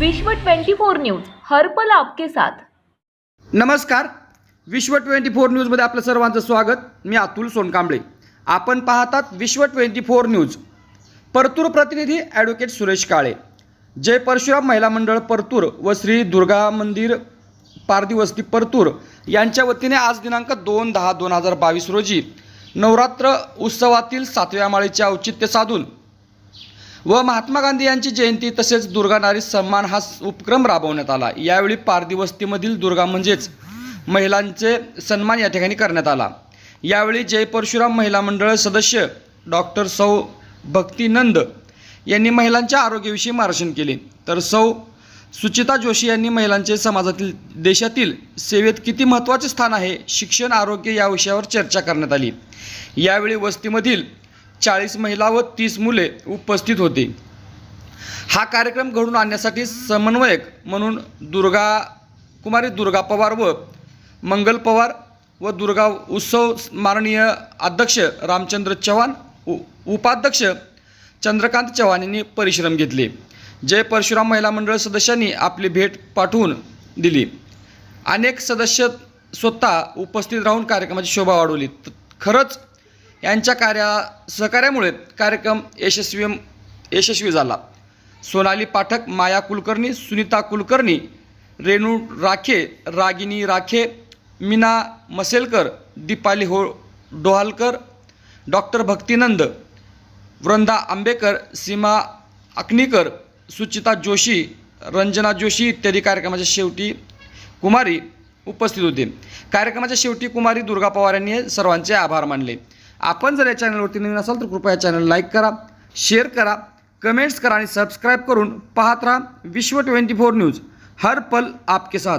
विश्व 24 न्यूज हर्पल आपके साथ. नमस्कार. विश्व ट्वेंटी फोर न्यूजमध्ये आपलं सर्वांचं स्वागत. मी अतुल सोनकांबळे. आपण पाहतात विश्व ट्वेंटी फोर न्यूज. परतूर प्रतिनिधी ॲडव्होकेट सुरेश काळे. जय परशुराम महिला मंडळ परतूर व श्री दुर्गा मंदिर पारदिवस्ती परतूर यांच्या वतीने आज दिनांक दोन दहा दोन हजार बावीस रोजी नवरात्र उत्सवातील सातव्या माळेचे औचित्य साधून व महात्मा गांधी यांची जयंती तसेच दुर्गा नारी सन्मान हा उपक्रम राबवण्यात आला. यावेळी पारधी वस्तीमधील दुर्गा म्हणजेच महिलांचे सन्मान या ठिकाणी करण्यात आला. यावेळी जय परशुराम महिला मंडळ सदस्य डॉक्टर सौ भक्तिनंद यांनी महिलांच्या आरोग्याविषयी मार्गदर्शन केले. तर सौ सुचिता जोशी यांनी महिलांचे समाजातील देशातील सेवेत किती महत्त्वाचे स्थान आहे शिक्षण आरोग्य या विषयावर चर्चा करण्यात आली. यावेळी वस्तीमधील चाळीस महिला व तीस मुले उपस्थित होते. हा कार्यक्रम घडून आणण्यासाठी समन्वयक म्हणून दुर्गा कुमारी दुर्गा पवार व मंगल पवार व दुर्गा उत्सव माननीय अध्यक्ष रामचंद्र चव्हाण उ उपाध्यक्ष चंद्रकांत चव्हाण यांनी परिश्रम घेतले. जय परशुराम महिला मंडळ सदस्यांनी आपली भेट पाठवून दिली. अनेक सदस्य स्वतः उपस्थित राहून कार्यक्रमाची शोभा वाढवली. खरंच यांच्या कार्या सहकार्यामुळे कार्यक्रम यशस्वी यशस्वी झाला. सोनाली पाठक माया कुलकर्णी सुनीता कुलकर्णी रेणू राखे रागिनी राखे मीना मसेलकर दीपाली हो डोहालकर डॉक्टर भक्तिनंद वृंदा आंबेकर सीमा अकनीकर सुचिता जोशी रंजना जोशी इत्यादी कार्यक्रमाच्या शेवटी कुमारी उपस्थित होते. कार्यक्रमाच्या शेवटी कुमारी दुर्गा पवार यांनी सर्वांचे आभार मानले. आपण जर या चॅनलवरती नवीन असाल तर कृपया चॅनल लाईक करा शेअर करा कमेंट्स करा आणि सबस्क्राईब करून पाहत राहा विश्व ट्वेंटी फोर न्यूज. हर पल आपके साथ.